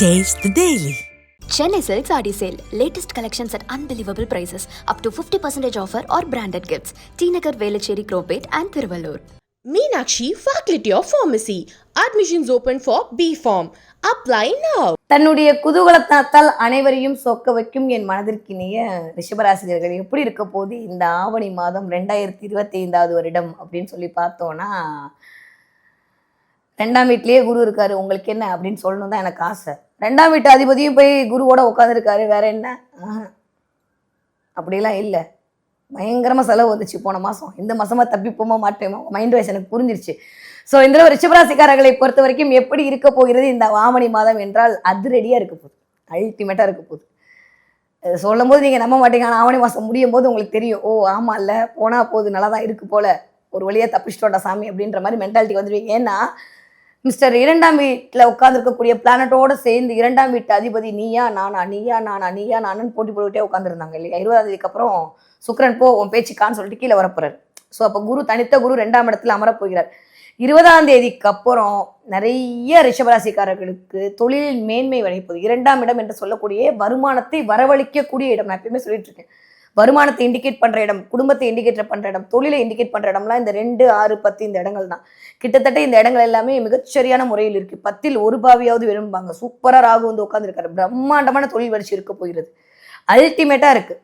Taste the Daily. Chennai Silk Saree Sale. Latest collections at unbelievable prices. Up to 50% offer or branded gifts. T Nagar, Velachery, Cropate and Thiruvallur. Meenakshi Faculty of Pharmacy. Admissions open for B Form. Apply now. தன்னுடைய குதூகலத்தால் அனைவரையும் சொக்க வைக்கும் என் மனதிற்கினிய ரிஷபராசிரியர்கள் எப்படி இருக்க போது இந்த ஆவணி மாதம் ரெண்டாயிரத்தி இருபத்தி ஐந்தாவது வருடம் அப்படின்னு சொல்லி பார்த்தோன்னா ரெண்டாம் வீட்லயே குரு இருக்காரு உங்களுக்கு என்ன அப்படின்னு சொல்லணும் தான் எனக்கு ஆசை ரெண்டாம் வீட்டு அதிபதியும் போய் குருவோட உட்காந்துருக்காரு வேற என்ன? அப்படிலாம் இல்லை. பயங்கரமாக செலவு வந்துச்சு போன மாதம் இந்த மாதமாக தப்பிப்போமா மாட்டேமோ? மைண்ட் வைஸ் எனக்கு புரிஞ்சிருச்சு. ஸோ இந்த ரிஷபராசிக்காரர்களை பொறுத்த வரைக்கும் எப்படி இருக்க போகிறது இந்த ஆவணி மாதம் என்றால் அதிரடியாக இருக்க போகுது. அல்டிமேட்டாக இருக்க போகுது. சொல்லும் போது நீங்கள் நம்ப மாட்டீங்க. ஆனால் ஆவணி மாதம் முடியும் போது உங்களுக்கு தெரியும். ஓ ஆமாம் இல்லை. போனால் போகுது நல்லா தான் இருக்குது போல. ஒரு வழியாக தப்பிச்சிட்டோண்டா சாமி அப்படின்ற மாதிரி மென்டாலிட்டி வந்துடுவீங்க ஏன்னா மிஸ்டர் இரண்டாம் வீட்டில் உட்காந்துருக்கக்கூடிய பிளானட்டோட சேர்ந்து இரண்டாம் வீட்டு அதிபதி நீயா நானா? நீயா நானா? நீயா நானுன்னு போட்டி போட்டுக்கிட்டே உட்காந்துருந்தாங்க இல்லையா? இருபதாம் தேதிக்கு அப்புறம் சுக்கிரன் போ உன் பேச்சுக்கான்னு சொல்லிட்டு கீழே வரப்போறாரு. ஸோ அப்போ குரு தனித்த குரு ரெண்டாம் இடத்துல அமரப்போகிறார் இருபதாம் தேதிக்கு அப்புறம் நிறைய ரிஷபராசிக்காரர்களுக்கு தொழில் மேன்மை வரைப்போகுது இரண்டாம் இடம் என்று சொல்லக்கூடிய வருமானத்தை வரவழைக்கக்கூடிய இடம். நான் எப்பயுமே சொல்லிட்டு இருக்கேன். வருமானத்தை இண்டிகேட் பண்ற இடம் குடும்பத்தை இண்டிகேட் பண்ற இடம் தொழிலை இண்டிகேட் பண்ற இடம்லாம் இந்த ரெண்டு ஆறு பத்து இந்த இடங்கள் தான் கிட்டத்தட்ட இந்த இடங்கள் எல்லாமே மிகச்சரியான முறையில் இருக்கு. பத்தில் ஒரு பாவியாவது விரும்புவாங்க. சூப்பரா ராகு வந்து உட்காந்துருக்காரு பிரம்மாண்டமான தொழில் வளர்ச்சி இருக்க போகிறது. அல்டிமேட்டா இருக்கு.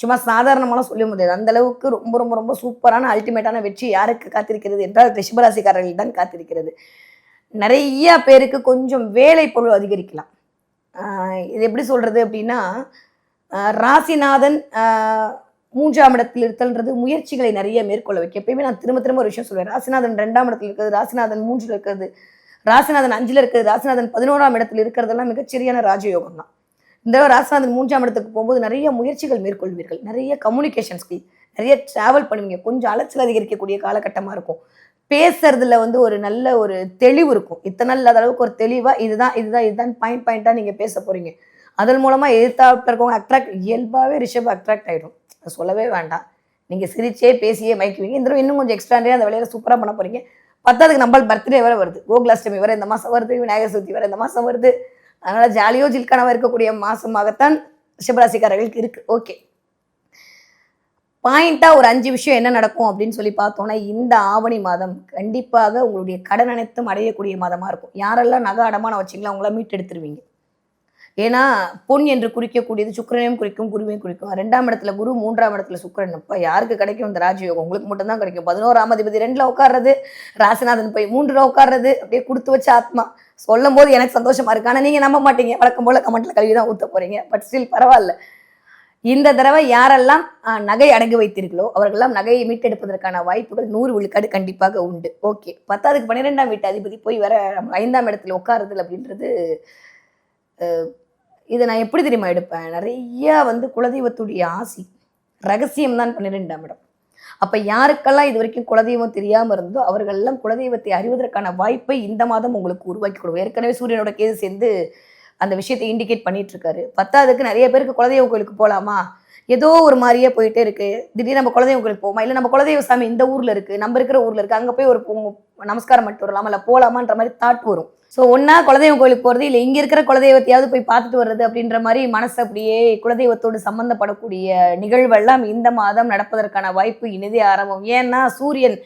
சும்மா சாதாரணமாலாம் சொல்ல முடியாது. அந்த அளவுக்கு ரொம்ப ரொம்ப ரொம்ப சூப்பரான அல்டிமேட்டான வெற்றி யாருக்கு காத்திருக்கிறது என்றால் ரிஷபராசிக்காரர்கள் தான் காத்திருக்கிறது. நிறைய பேருக்கு கொஞ்சம் வேலை பொருள் அதிகரிக்கலாம். இது எப்படி சொல்றது அப்படின்னா ராசிநாதன் மூன்றாம் இடத்தில் இருத்தல்ன்றது முயற்சிகளை நிறைய மேற்கொள்ள வைக்க எப்பயுமே நான் திரும்ப திரும்ப ஒரு விஷயம் சொல்லுவேன் ராசிநாதன் ரெண்டாம் இடத்துல இருக்கிறது ராசிநாதன் மூன்றில் இருக்கிறது ராசிநாதன் அஞ்சில் இருக்கிறது ராசிநாதன் பதினோராம் இடத்தில் இருக்கிறதெல்லாம் மிகச்சரியான ராஜயோகம் தான். இந்த தடவை ராசிநாதன் மூன்றாம் இடத்துக்கு போகும்போது நிறைய முயற்சிகள் மேற்கொள்வீர்கள். நிறைய கம்யூனிகேஷன் ஸ்கில் நிறைய டிராவல் பண்ணுவீங்க. கொஞ்சம் அலைச்சல் அதிகரிக்கக்கூடிய காலகட்டமாக இருக்கும். பேசுறதுல வந்து ஒரு நல்ல ஒரு தெளிவு இருக்கும். இத்தனை நாள் இல்லாத அளவுக்கு ஒரு தெளிவாக இதுதான் இதுதான் இதுதான் பாயிண்ட் பாயிண்ட்டாக நீங்கள் பேச போகிறீங்க அதன் மூலமாக எதிர்த்தாப்பில் இருக்கவங்க அட்ராக்ட் இயல்பாகவே ரிஷப் அட்ராக்ட் ஆகிடும் அது சொல்லவே வேண்டாம். நீங்கள் சிரிச்சே பேசியே மயக்குவீங்க இந்த இன்னும் கொஞ்சம் எக்ஸ்ட்ராண்டே அந்த வேலையில சூப்பராக பண்ண போறீங்க. பத்தாவதுக்கு நம்ம பர்த்டே வர வருது. கோகுலாஷ்டமி வேற இந்த மாதம் வருது. விநாயகர் சதுர்த்தி வர இந்த மாதம் வருது. அதனால ஜாலியோ ஜில்கனவா இருக்கக்கூடிய மாசமாகத்தான் ரிஷபராசிக்காரர்களுக்கு இருக்கு. ஓகே பாயிண்டா ஒரு அஞ்சு விஷயம் என்ன நடக்கும் அப்படின்னு சொல்லி பார்த்தோம்னா இந்த ஆவணி மாதம் கண்டிப்பாக உங்களுடைய கடன் அனைத்தும் அடையக்கூடிய மாதமா இருக்கும். யாரெல்லாம் நகை அடமானம் வச்சிங்களோ மீட்டு எடுத்துருவீங்க ஏன்னா பொன் என்று குறிக்கக்கூடியது சுக்கிரனையும் குறிக்கும் குருவையும் குறிக்கும். ரெண்டாம் இடத்துல குரு மூன்றாம் இடத்துல சுக்கரன். இப்போ யாருக்கு கிடைக்கும் இந்த ராஜயோகம்? உங்களுக்கு மட்டும்தான் கிடைக்கும். பதினோராம் அதிபதி ரெண்டில் உட்கார்றது ராசிநாதன் போய் மூன்றுல உட்கார்றது அப்படியே கொடுத்து வச்ச ஆத்மா. சொல்லும் போது எனக்கு சந்தோஷமா இருக்கு. ஆனால் நீங்க நம்ப மாட்டீங்க. வழக்கம் போல கமெண்ட்ல கழுவி தான் ஊத்த போறீங்க. பட் ஸ்டில் பரவாயில்ல. இந்த தடவை யாரெல்லாம் நகை அடங்கி வைத்தீர்களோ அவர்களெல்லாம் நகையை மீட்டெடுப்பதற்கான வாய்ப்புகள் நூறு விழுக்காடு கண்டிப்பாக உண்டு. ஓகே பத்தாவதுக்கு பன்னிரெண்டாம் வீட்டு அதிபதி போய் வர ஐந்தாம் இடத்துல உட்காருதல் அப்படின்றது இதை நான் எப்படி தெரியுமா எடுப்பேன்? நிறையா வந்து குலதெய்வத்துடைய ஆசி ரகசியம் தான் பன்னிரெண்டாம் இடம் யாருக்கெல்லாம் இது வரைக்கும் குலதெய்வம் தெரியாமல் இருந்தோ அவர்களெல்லாம் குலதெய்வத்தை அறிவதற்கான வாய்ப்பை இந்த மாதம் உங்களுக்கு உருவாக்கி கொடுக்கும். ஏற்கனவே சூரியனோட கேது சேர்ந்து அந்த விஷயத்தை இண்டிகேட் பண்ணிட்டு இருக்காரு. பத்தாவதுக்கு நிறைய பேருக்கு குலதெய்வ கோயிலுக்கு போகலாமா ஏதோ ஒரு மாதிரியே போயிட்டே இருக்கு. திடீர்னு நம்ம குலதெய்வ கோயிலுக்கு போமா இல்லை நம்ம குலதெய்வ சாமி இந்த ஊர்ல இருக்கு நம்ம இருக்கிற ஊர்ல இருக்கு அங்க போய் ஒரு நமஸ்காரம் மட்டும் வரலாமா? இல்லை போலாமான்ற மாதிரி தாட் வரும். ஸோ ஒன்னா குலதெய்வம் கோயிலுக்கு போறது இல்லை இங்க இருக்கிற குலதெய்வத்தையாவது போய் பார்த்துட்டு வர்றது அப்படின்ற மாதிரி மனசு அப்படியே குலதெய்வத்தோடு சம்மந்தப்படக்கூடிய நிகழ்வெல்லாம் இந்த மாதம் நடப்பதற்கான வாய்ப்பு இனிதே ஆரம்பம். ஏன்னா சூரியன்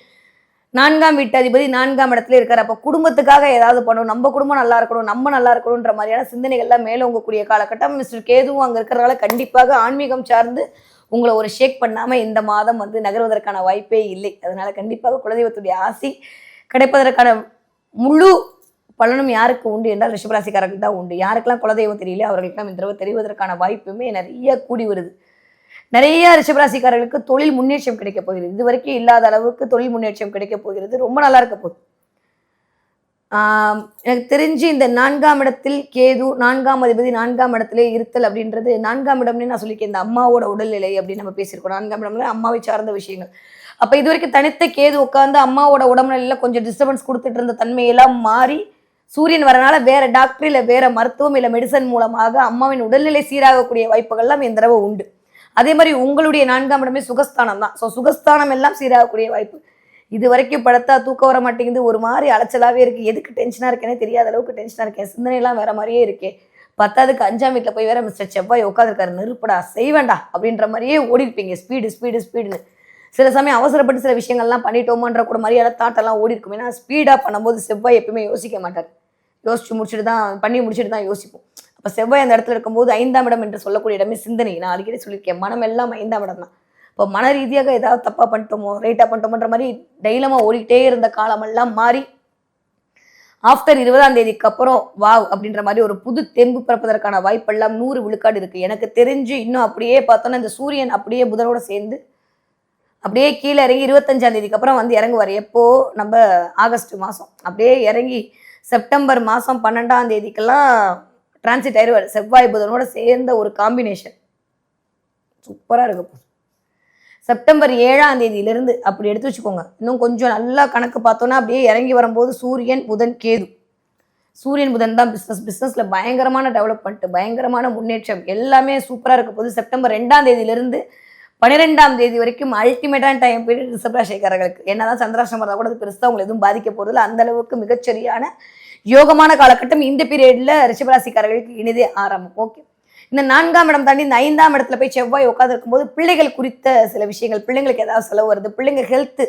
நான்காம் வீட்டு அதிபதி நான்காம் இடத்துல இருக்காரு. அப்போ குடும்பத்துக்காக ஏதாவது பண்ணணும். நம்ம குடும்பம் நல்லா இருக்கணும் நம்ம நல்லா இருக்கணும்ன்ற மாதிரியான சிந்தனைகள்லாம் மேலோங்கக்கூடிய காலகட்டம் மிஸ்டர் கேதுவும் அங்கே இருக்கிறதால கண்டிப்பாக ஆன்மீகம் சார்ந்து உங்களை ஒரு ஷேக் பண்ணாமல் இந்த மாதம் வந்து நகர்வதற்கான வாய்ப்பே இல்லை. அதனால கண்டிப்பாக குலதெய்வத்துடைய ஆசி கிடைப்பதற்கான முழு பலனும் யாருக்கு உண்டு என்றால் ரிஷபராசிக்காரர்கள் தான் உண்டு. யாருக்கெல்லாம் குலதெய்வம் தெரியல அவர்களுக்கெல்லாம் இந்த தடவை தெரிவதற்கான வாய்ப்புமே நிறைய கூடி வருது. நிறைய ரிஷபராசிக்காரர்களுக்கு தொழில் முன்னேற்றம் கிடைக்க போகிறது. இது வரைக்கும் இல்லாத அளவுக்கு தொழில் முன்னேற்றம் கிடைக்க போகிறது. ரொம்ப நல்லா இருக்க போகுது. எனக்கு தெரிஞ்சு இந்த நான்காம் இடத்தில் கேது நான்காம் அதிபதி நான்காம் இடத்திலே இருத்தல் அப்படின்றது நான்காம் இடம்னு நான் சொல்லியிருக்கேன். இந்த அம்மாவோட உடல்நிலை அப்படின்னு நம்ம பேசியிருக்கோம். நான்காம் இடம்ல அம்மாவை சார்ந்த விஷயங்கள். அப்போ இது வரைக்கும் தனித்த கேது உட்காந்து அம்மாவோட உடம்புநிலையில கொஞ்சம் டிஸ்டர்பன்ஸ் கொடுத்துட்டு இருந்த தன்மையெல்லாம் மாறி சூரியன் வரனால வேற டாக்டர் இல்லை வேற மருத்துவம் இல்லை மெடிசன் மூலமாக அம்மாவின் உடல்நிலை சீராகக்கூடிய வாய்ப்புகள்லாம் இந்த தடவை உண்டு. அதே மாதிரி உங்களுடைய நான்காம் இடமே சுகஸ்தானம் தான். ஸோ சுகஸ்தானம் எல்லாம் சீராகக்கூடிய வாய்ப்பு. இது வரைக்கும் படுத்தா தூக்கம் வர மாட்டேங்குது. ஒரு மாதிரி அலைச்சலாவே இருக்கு. எதுக்கு டென்ஷனாக இருக்கேனே தெரியாத அளவுக்கு டென்ஷனாக இருக்கேன். சிந்தனையெல்லாம் வேற மாதிரியே இருக்கே. பத்தாவதுக்கு அஞ்சாம் வீட்டில் போய் வேற மிஸ்டர் செவ்வாய் உட்காந்துருக்காரு நெருப்படா செய்வேண்டா அப்படின்ற மாதிரியே ஓடி இருப்பீங்க ஸ்பீடு ஸ்பீடு ஸ்பீடுன்னு சில சமயம் அவசரப்பட்டு சில விஷயங்கள்லாம் பண்ணிட்டோமான்ற கூட மாதிரியான தாட்டெல்லாம் ஓடி இருக்கும். ஏன்னா ஸ்பீடாக பண்ணும்போது செவ்வாய் எப்பயுமே யோசிக்க மாட்டார். யோசிச்சு முடிச்சுட்டு தான் பண்ணி முடிச்சுட்டு தான் யோசிப்போம். அப்போ செவ்வாய் அந்த இடத்துல இருக்கும்போது ஐந்தாம் இடம் என்று சொல்லக்கூடிய இடமே சிந்தனை. நான் அடிக்கடி சொல்லியிருக்கேன் மனம் எல்லாம் ஐந்தாம் இடம் தான். இப்போ மன ரீதியாக ஏதாவது தப்பாக பண்ணிட்டோமோ ரைட்டாக பண்ணிட்டோமோன்ற மாதிரி தைலமாக ஓடிக்கிட்டே இருந்த காலமெல்லாம் மாறி ஆஃப்டர் இருபதாம் தேதிக்கு அப்புறம் வாவ் அப்படின்ற மாதிரி ஒரு புது தெம்பு பிறப்பதற்கான வாய்ப்பெல்லாம் நூறு விழுக்காடு இருக்குது எனக்கு தெரிஞ்சு இன்னும் அப்படியே பார்த்தோன்னா இந்த சூரியன் அப்படியே புதனோட சேர்ந்து அப்படியே கீழே இறங்கி இருபத்தஞ்சாம் தேதிக்கு அப்புறம் வந்து இறங்குவார். எப்போ? நம்ம ஆகஸ்ட் மாதம் அப்படியே இறங்கி செப்டம்பர் மாதம் பன்னெண்டாம் தேதிக்கெல்லாம் டிரான்சிட் ஆயிடுவார் செவ்வாய் புதனோட சேர்ந்த ஒரு காம்பினேஷன் சூப்பராக இருக்கும். செப்டம்பர் ஏழாம் தேதியிலிருந்து அப்படி எடுத்து வச்சுக்கோங்க. இன்னும் கொஞ்சம் நல்லா கணக்கு பார்த்தோன்னா அப்படியே இறங்கி வரும்போது சூரியன் புதன் கேது. சூரியன் புதன் தான் பிஸ்னஸ் பிஸ்னஸில் பயங்கரமான டெவலப்மெண்ட் பயங்கரமான முன்னேற்றம். எல்லாமே சூப்பராக இருக்க. போது செப்டம்பர் ரெண்டாம் தேதியிலிருந்து பன்னிரெண்டாம் தேதி வரைக்கும் அல்டிமேட்டான டைம் பீரியட் ரிஷபராசிக்காரர்களுக்கு என்னதான் சந்திராசிரமம் இருந்தால் கூட அது பெருசாக உங்களை எதுவும் பாதிக்க போகிறதில்ல அந்த அளவுக்கு மிகச்சரியான யோகமான காலகட்டம் இந்த பீரியட்ல ரிஷபராசிக்காரர்களுக்கு இனிதே ஆரம்பம். ஓகே இந்த நான்காம் இடம் தாண்டி இந்த ஐந்தாம் இடத்துல போய் செவ்வாய் உட்காந்துருக்கும் போது பிள்ளைகள் குறித்த சில விஷயங்கள் பிள்ளைங்களுக்கு ஏதாவது செலவு வருது பிள்ளைங்க ஹெல்த்து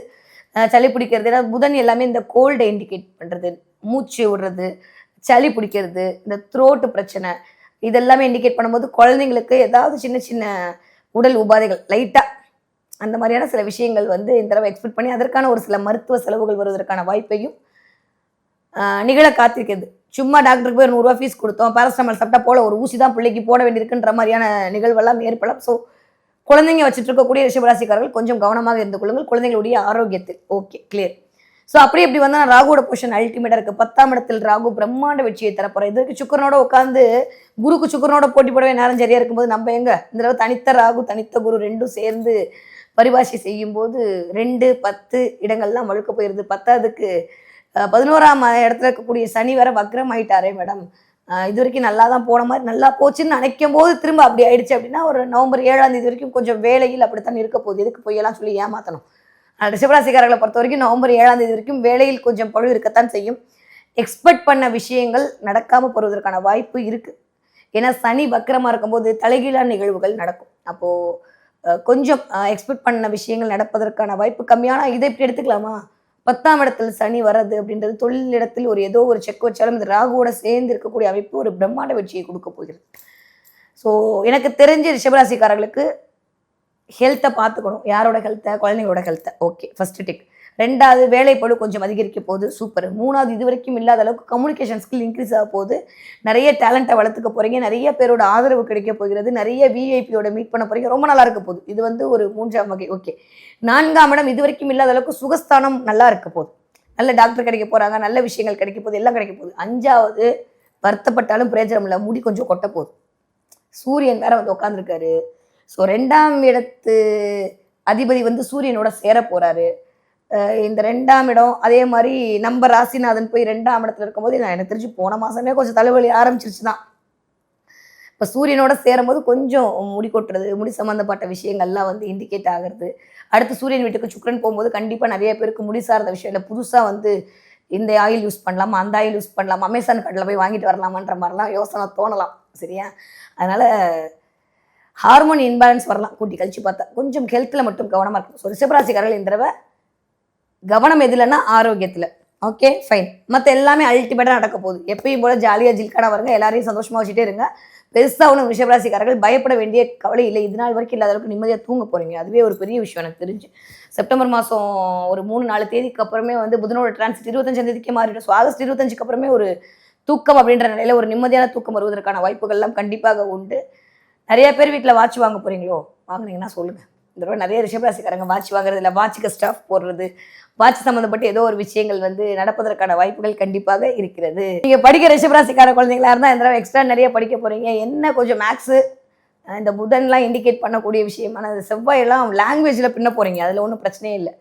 சளி பிடிக்கிறது ஏதாவது புதன் எல்லாமே இந்த கோல்டை இண்டிகேட் பண்ணுறது மூச்சு விடுறது சளி பிடிக்கிறது இந்த த்ரோட்டு பிரச்சனை இதெல்லாமே இண்டிகேட் பண்ணும்போது குழந்தைங்களுக்கு ஏதாவது சின்ன சின்ன உடல் உபாதைகள் லைட்டாக அந்த மாதிரியான சில விஷயங்கள் வந்து இந்த தடவை எக்ஸ்பெக்ட் பண்ணி அதற்கான ஒரு சில மருத்துவ செலவுகள் வருவதற்கான வாய்ப்பையும் நிகழ காத்திருக்கிறது. சும்மா டாக்டருக்கு போய் நூறுரூவா ஃபீஸ் கொடுத்தோம் பேரஸ்டமால் சாப்பிட்டா போல ஒரு ஊசி தான் பிள்ளைக்கு போட வேண்டியிருக்குன்ற மாதிரியான நிகழ்வெல்லாம் ஏற்படலாம். ஸோ குழந்தைங்க வச்சுட்டு இருக்கக்கூடிய ரிஷபராசிக்காரர்கள் கொஞ்சம் கவனமாக இருந்து கொள்ளுங்கள். குழந்தைகளுடைய ஆரோக்கியத்தில் ஓகே கிளியர் ஸோ அப்படி இப்படி வந்தா ராகுவோட பொசிஷன் அல்டிமேட்டாக இருக்குது பத்தாம் இடத்தில் ராகு பிரம்மாண்ட வெற்றியை தரப்போகிறேன் இதற்கு சுக்கரனோட உட்காந்து குருக்கு சுக்கரனோட போட்டி போடவே நேரம் சரியாக இருக்கும்போது நம்ம எங்க? இந்த தடவை தனித்த ராகு தனித்த குரு ரெண்டும் சேர்ந்து பரிபாஷை செய்யும்போது ரெண்டு பத்து இடங்கள்லாம் வழுக்க போயிருது. பத்தாவதுக்கு பதினோராம் இடத்துல இருக்கக்கூடிய சனி வர வக்ரம் ஆயிட்டாரே மேடம் இது வரைக்கும் நல்லா தான் போன மாதிரி நல்லா போச்சுன்னு நினைக்கும் போது திரும்ப அப்படி ஆயிடுச்சு அப்படின்னா ஒரு நவம்பர் ஏழாம் தேதி வரைக்கும் கொஞ்சம் வேலையில் அப்படித்தான் இருக்க போகுது. எதுக்கு பொய்யெல்லாம் சொல்லி ஏமாத்தணும்? ரிஷபராசிக்காரர்களை பொறுத்த வரைக்கும் நவம்பர் ஏழாம் தேதி வரைக்கும் வேலையில் கொஞ்சம் பழு இருக்கத்தான் செய்யும். எக்ஸ்பெக்ட் பண்ண விஷயங்கள் நடக்காம போறதற்கான வாய்ப்பு இருக்கு. ஏன்னா சனி வக்கரமா இருக்கும்போது தலைகீழான நிகழ்வுகள் நடக்கும். அப்போ கொஞ்சம் எக்ஸ்பெக்ட் பண்ண விஷயங்கள் நடப்பதற்கான வாய்ப்பு கம்மியான இதை இப்படி எடுத்துக்கலாமா? பத்தாம் இடத்தில் சனி வர்றது அப்படின்றது தொழில் இடத்தில் ஒரு ஏதோ ஒரு செக் வச்சாலும் இந்த ராகுவோட சேர்ந்து இருக்கக்கூடிய அமைப்பு ஒரு பிரம்மாண்ட வெற்றியை கொடுக்க போகிறது. ஸோ எனக்கு தெரிஞ்ச ரிஷபராசிக்காரர்களுக்கு ஹெல்த்தை பார்த்துக்கணும். யாரோட ஹெல்த்தை குழந்தைங்களோட ஹெல்த்தை ஓகே ஃபர்ஸ்ட் டிக் ரெண்டாவது வேலைப்பளு கொஞ்சம் அதிகரிக்க போகுது. சூப்பர் மூணாவது இது வரைக்கும் இல்லாத அளவுக்கு கம்யூனிகேஷன் ஸ்கில் இன்க்ரீஸ் ஆக போகுது. நிறைய டேலண்ட்டை வளர்த்துக்க போறீங்க. நிறைய பேரோட ஆதரவு கிடைக்க போகிறது. நிறைய விஐபியோட மீட் பண்ண போகிறீங்க ரொம்ப நல்லா இருக்க போகுது. இது வந்து ஒரு மூன்றாம் வகை. ஓகே நான்காம் இடம் இது வரைக்கும் இல்லாத அளவுக்கு சுகஸ்தானம் நல்லா இருக்க போகுது. நல்ல டாக்டர் கிடைக்க போகிறாங்க நல்ல விஷயங்கள் கிடைக்க போகுது. எல்லாம் கிடைக்க போகுது. அஞ்சாவது வருத்தப்பட்டாலும் பிரயோஜனம் இல்லை. முடி கொஞ்சம் கொட்ட போகுது. சூரியன் வேற வந்து உட்காந்துருக்காரு ஸோ ரெண்டாம் இடத்து அதிபதி வந்து சூரியனோட சேர போறாரு இந்த ரெண்டாம் இடம் அதே மாதிரி நம்ம ராசிநாதன் போய் ரெண்டாம் இடத்துல இருக்கும்போது நான் எனக்கு தெரிஞ்சு போன மாசமே கொஞ்சம் தலைவலி ஆரம்பிச்சிருச்சு தான் இப்போ சூரியனோட சேரும்போது கொஞ்சம் முடி கொட்டுறது முடி சம்மந்தப்பட்ட விஷயங்கள்லாம் வந்து இண்டிகேட் ஆகிறது. அடுத்து சூரியன் வீட்டுக்கு சுக்கரன் போகும்போது கண்டிப்பாக நிறைய பேருக்கு முடி சார்ந்த விஷயம். இல்லை புதுசாக வந்து இந்த ஆயில் யூஸ் பண்ணலாமா அந்த ஆயில் யூஸ் பண்ணலாமா அமேசான் கடையில் போய் வாங்கிட்டு வரலாமான்ற மாதிரிலாம் யோசனை தோணலாம். சரியா? அதனால ஹார்மோன் இன்பேலன்ஸ் வரலாம். கூட்டி கழிச்சு பார்த்தா. கொஞ்சம் ஹெல்த்தில் மட்டும் கவனமாக இருக்கும் ஸோ ரிஷபராசிக்காரர்கள் இந்த தடவை கவனம் எதுலன்னா ஆரோக்கியத்தில். ஓகே ஃபைன் மற்ற எல்லாமே அல்டிமேட்டாக நடக்க போகுது. எப்பயும் போல ஜாலியாக ஜில்கானா வருங்க. எல்லாரையும் சந்தோஷமாக வச்சுட்டே இருங்க. பெருசாக ஒன்றும் ரிஷபராசிக்காரர்கள் பயப்பட வேண்டிய கவலை இல்லை. இது நாள் வரைக்கும் இல்லாத அளவுக்கு நிம்மதியாக தூங்க போகிறீங்க அதுவே ஒரு பெரிய விஷயம் எனக்கு தெரிஞ்சு. செப்டம்பர் மாதம் ஒரு மூணு நாலு தேதிக்கு அப்புறமே வந்து புதனோட டிரான்சிட் இருபத்தஞ்சாம் தேதிக்கே மாறிடும். ஸோ ஆகஸ்ட் இருபத்தஞ்சுக்கு அப்புறமே ஒரு தூக்கம் அப்படின்ற நிலையில் ஒரு நிம்மதியான தூக்கம் வருவதற்கான வாய்ப்புகள்லாம் கண்டிப்பாக உண்டு. நிறைய பேர் வீட்டில் வாட்ச் வாங்க போறீங்களோ? வாங்கினீங்கன்னா சொல்லுங்க. இந்த தடவை நிறைய ரிஷபராசிக்காரங்க வாட்ச் வாங்குறது இல்லை. வாட்சுக்கு ஸ்டாஃப் போடுறது. வாட்ச் சம்மந்தப்பட்ட ஏதோ ஒரு விஷயங்கள் வந்து நடப்பதற்கான வாய்ப்புகள் கண்டிப்பாக இருக்கிறது. நீங்கள் படிக்கிற ரிஷபராசிக்கார குழந்தைங்களா இருந்தால் இந்த தடவை எக்ஸ்ட்ரா நிறைய படிக்க போறீங்க. என்ன கொஞ்சம் மேக்ஸு இந்த புதன்லாம் இண்டிகேட் பண்ணக்கூடிய விஷயமான செவ்வாயெல்லாம் லாங்குவேஜில் பின்ன போறீங்க. அதில் ஒன்றும் பிரச்சனையே இல்லை.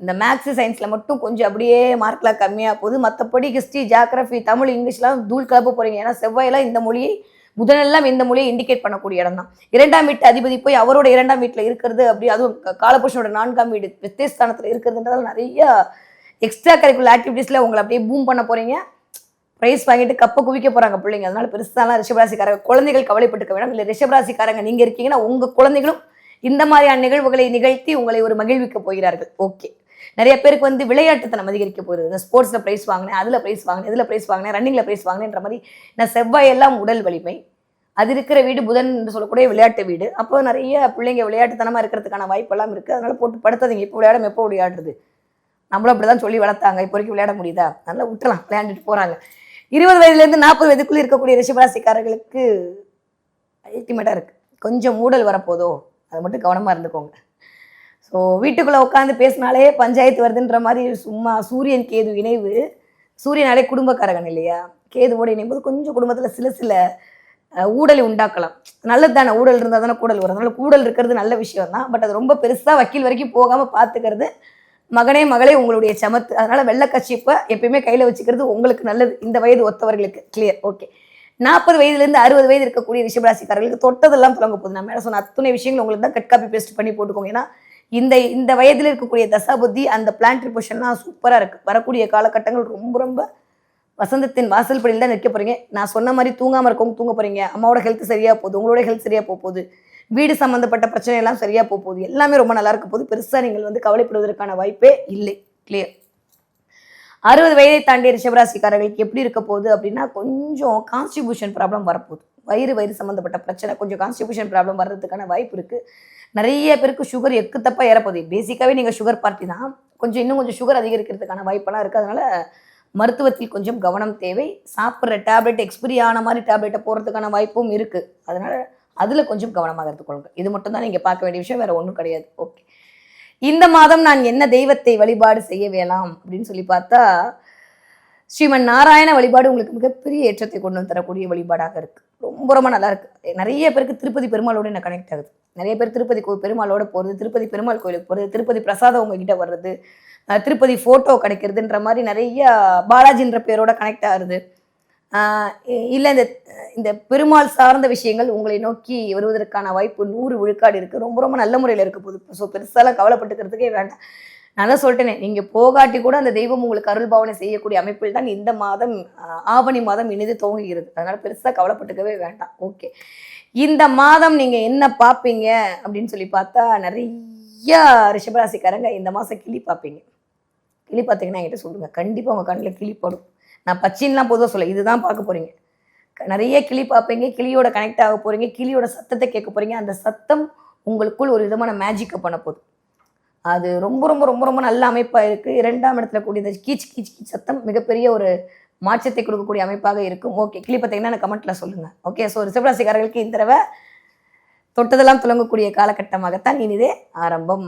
இந்த மேக்ஸு சயின்ஸில் மட்டும் கொஞ்சம் அப்படியே மார்க்லாம் கம்மியாக போகுது மற்றபடி ஹிஸ்ட்ரி ஜியாகிரஃபி தமிழ் இங்கிலீஷ்லாம் தூள் கிளப்ப போகிறீங்க ஏன்னா செவ்வாயெல்லாம் இந்த மொழியை புதனெல்லாம் இந்த மொழியை இண்டிகேட் பண்ணக்கூடிய இடம் தான் இரண்டாம் வீட்டு அதிபதி போய் அவரோட இரண்டாம் வீட்டில் இருக்கிறது அப்படி அதுவும் காலபுருஷனோட நான்காம் வீடு வித்தியஸ்தானத்தில் இருக்கிறதுன்றதால நிறைய எக்ஸ்ட்ரா கரிக்குலர் ஆக்டிவிட்டீஸில் உங்களை அப்படியே பூம் பண்ண போகிறீங்க ப்ரைஸ் வாங்கிட்டு கப்பை குவிக்க போகிறாங்க பிள்ளைங்க. அதனால பெருசாலாம் ரிஷபராசிக்காரங்க குழந்தைகள் கவலைப்பட்டுக்க வேண்டாம் இல்லை ரிஷபராசிக்காரங்க நீங்கள் இருக்கீங்கன்னா உங்கள் குழந்தைகளும் இந்த மாதிரியான நிகழ்வுகளை நிகழ்த்தி உங்களை ஒரு மகிழ்விக்க போகிறார்கள். ஓகே நிறைய பேருக்கு வந்து விளையாட்டுத்தனம் அதிகரிக்க போகுது. இந்த ஸ்போர்ட்ஸில் ப்ரைஸ் வாங்கினேன் அதில் ப்ரைஸ் வாங்கினேன் இதில் ப்ரைஸ் வாங்கினேன் ரன்னிங்கில் ப்ரைஸ் வாங்கினேன்ற மாதிரி நான் செவ்வாயெல்லாம் உடல் வலிமை. அது இருக்கிற வீடு புதன் என்று சொல்லக்கூடிய விளையாட்டு வீடு. அப்போ நிறைய பிள்ளைங்க விளையாட்டுத்தனமாக இருக்கிறதுக்கான வாய்ப்பெல்லாம் இருக்குது அதனால் போட்டு படுத்தாதீங்க. இப்போ விளையாடும் எப்போ விளையாடுறது? நம்மளும் அப்படிதான் சொல்லி வளர்த்தாங்க. இப்போ வரைக்கும் விளையாட முடியுதா? நல்லா விட்டலாம் விளையாண்டுட்டு போகிறாங்க இருபது வயதுலேருந்து நாற்பது வயதுக்குள்ளே இருக்கக்கூடிய ரிஷபராசிக்காரர்களுக்கு அல்டிமேட்டாக இருக்குது கொஞ்சம் மூடல் வரப்போதோ? அது மட்டும் கவனமாக இருந்துக்கோங்க. ஸோ வீட்டுக்குள்ளே உட்காந்து பேசினாலே பஞ்சாயத்து வருதுன்ற மாதிரி சும்மா சூரியன் கேது இணைவு. சூரியனாலே குடும்பக்காரகன் இல்லையா? கேதுவோட இணைம்போது கொஞ்சம் குடும்பத்தில் சில சில ஊடலை உண்டாக்கலாம். நல்லது தானே ஊழல் இருந்தால் தானே கூடல் வரும். அதனால் கூடல் இருக்கிறது நல்ல விஷயம் தான் பட் அது ரொம்ப பெருசாக வக்கீல் வரைக்கும் போகாமல் பார்த்துக்கிறது மகனே மகளே உங்களுடைய சமத்து. அதனால் வெள்ளக்கச்சிப்பை எப்பயுமே கையில் வச்சுக்கிறது உங்களுக்கு நல்லது. இந்த வயது ஒத்தவர்களுக்கு. கிளியர் ஓகே நாற்பது வயதுலேருந்து அறுபது வயது இருக்கக்கூடிய ரிஷபராசிக்காரர்களுக்கு தொட்டதெல்லாம் தொடங்க போகுது நான் மேலே சொன்ன அத்தனை விஷயங்கள் உங்களுக்கு தான் கட் காப்பி பேஸ்ட் பண்ணி போட்டுக்கோங்க. ஏன்னா இந்த இந்த வயதில் இருக்கக்கூடிய தசாபுத்தி அந்த பிளான்ட்ரி பொசிஷன்லாம் சூப்பராக இருக்குது வரக்கூடிய காலகட்டங்கள் ரொம்ப ரொம்ப வசந்தத்தின் வாசல் படியில் தான் நிற்க போகிறீங்க நான் சொன்ன மாதிரி தூங்காமல் இருக்கவங்க தூங்க போகிறீங்க அம்மாவோட ஹெல்த் சரியாக போகுது உங்களோட ஹெல்த் சரியாக போக போகுது. வீடு சம்மந்தப்பட்ட பிரச்சனை எல்லாம் சரியாக போக போகுது. எல்லாமே ரொம்ப நல்லா இருக்க போகுது. பெருசாக நீங்கள் வந்து கவலைப்படுவதற்கான வாய்ப்பே இல்லை. கிளியர் அறுபது வயதை தாண்டிய ரிஷபராசிக்காரர்களுக்கு எப்படி இருக்க போகுது அப்படின்னா கொஞ்சம் கான்ஸ்டிபியூஷன் ப்ராப்ளம் வரப்போகுது. வயிறு வயிறு சம்மந்தப்பட்ட பிரச்சனை கொஞ்சம் கான்ஸ்டிபியூஷன் ப்ராப்ளம் வர்றதுக்கான வாய்ப்பு இருக்குது நிறைய பேருக்கு சுகர் எக்கு தப்பாக ஏறப்போகுது. பேசிக்காகவே நீங்கள் சுகர் பார்ட்டி தான். கொஞ்சம் இன்னும் கொஞ்சம் சுகர் அதிகரிக்கிறதுக்கான வாய்ப்பெல்லாம் இருக்குது அதனால் மருத்துவத்தில் கொஞ்சம் கவனம் தேவை. சாப்பிட்ற டேப்லெட் எக்ஸ்பிரி ஆன மாதிரி டேப்லெட்டை போடுறதுக்கான வாய்ப்பும் இருக்குது அதனால் அதில் கொஞ்சம் கவனமாக எடுத்துக்கொள்ளுங்க. இது மட்டும் தான் நீங்கள் பார்க்க வேண்டிய விஷயம். வேறு ஒன்றும் கிடையாது. ஓகே இந்த மாதம் நான் என்ன தெய்வத்தை வழிபாடு செய்ய வேலாம் அப்படின்னு சொல்லி பார்த்தா ஸ்ரீமன் நாராயண வழிபாடு உங்களுக்கு மிகப்பெரிய ஏற்றத்தை கொண்டு வந்து தரக்கூடிய வழிபாடாக இருக்கு. ரொம்ப ரொம்ப நல்லா இருக்கு. நிறைய பேருக்கு திருப்பதி பெருமாளோட என்ன கனெக்ட் ஆகுது. நிறைய பேர் திருப்பதி கோ பெருமாளோட போகிறது திருப்பதி பெருமாள் கோயிலுக்கு போகிறது திருப்பதி பிரசாதம் உங்ககிட்ட வர்றது திருப்பதி ஃபோட்டோ கிடைக்கிறதுன்ற மாதிரி நிறைய பாலாஜின்ற பேரோட கனெக்ட் ஆகுது. இல்லை இந்த இந்த பெருமாள் சார்ந்த விஷயங்கள் உங்களை நோக்கி வருவதற்கான வாய்ப்பு நூறு விழுக்காடு இருக்குது ரொம்ப ரொம்ப நல்ல முறையில் இருக்க. போகுது ஸோ பெருசாலாம் கவலைப்பட்டுக்கிறதுக்கே வேண்டாம். நான் தான் சொல்லிட்டேனே நீங்கள் போகாட்டி கூட அந்த தெய்வம் உங்களுக்கு அருள் பாவனை செய்யக்கூடிய அமைப்பில் தான் இந்த மாதம் ஆவணி மாதம் இனிது துவங்குகிறது. அதனால் பெருசாக கவலைப்பட்டுக்கவே வேண்டாம். ஓகே. இந்த மாதம் நீங்கள் என்ன பார்ப்பீங்க அப்படின்னு சொல்லி பார்த்தா நிறைய ரிஷபராசிக்காரங்க இந்த மாதம் கிளி பார்ப்பீங்க. கிளி பார்த்தீங்கன்னா என்கிட்ட சொல்லுங்கள் கண்டிப்பாக உங்கள் கண்ணில் கிளி படும். நான் பச்சின்லாம் பொதுவாக சொல்ல இதுதான் பார்க்க போகிறீங்க நிறைய கிளி பார்ப்பீங்க. கிளியோட கனெக்ட் ஆக போகிறீங்க கிளியோட சத்தத்தை கேட்க போகிறீங்க அந்த சத்தம் உங்களுக்குள் ஒரு விதமான மேஜிக்கை பண்ண போதும் அது ரொம்ப ரொம்ப ரொம்ப ரொம்ப நல்ல அமைப்பாக இருக்குது இரண்டாம் இடத்துல கூடிய இந்த கீச் கீச் கீச் சத்தம் மிகப்பெரிய ஒரு மாற்றத்தை கொடுக்கக்கூடிய அமைப்பாக இருக்கும். ஓகே கிளி பார்த்தீங்கன்னா எனக்கு கமெண்ட்டில் சொல்லுங்கள் ஓகே ஸோ ரிசபராசிக்காரர்களுக்கு இந்த தடவை தொட்டதெல்லாம் துலங்கக்கூடிய காலகட்டமாகத்தான் இனிதே ஆரம்பம்.